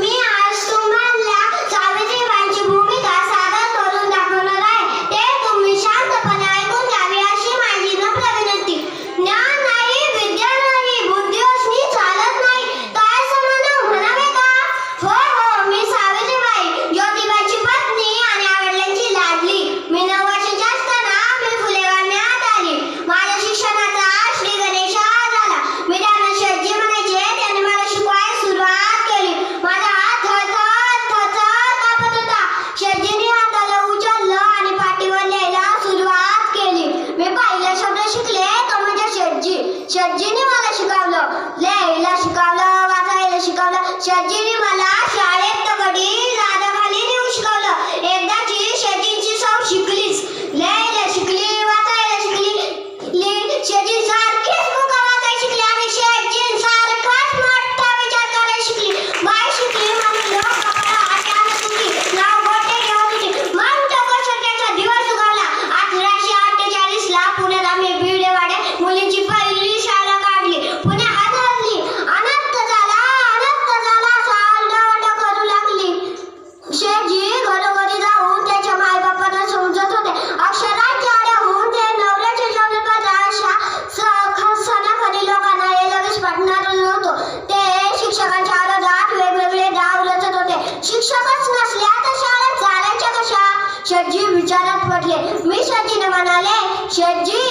মেয়ে शिक्षकच नसल्या तर शाळेत जाण्याच्या कशा? शेटजी विचारात पडले. मी शेटजीने म्हणाले शेटजी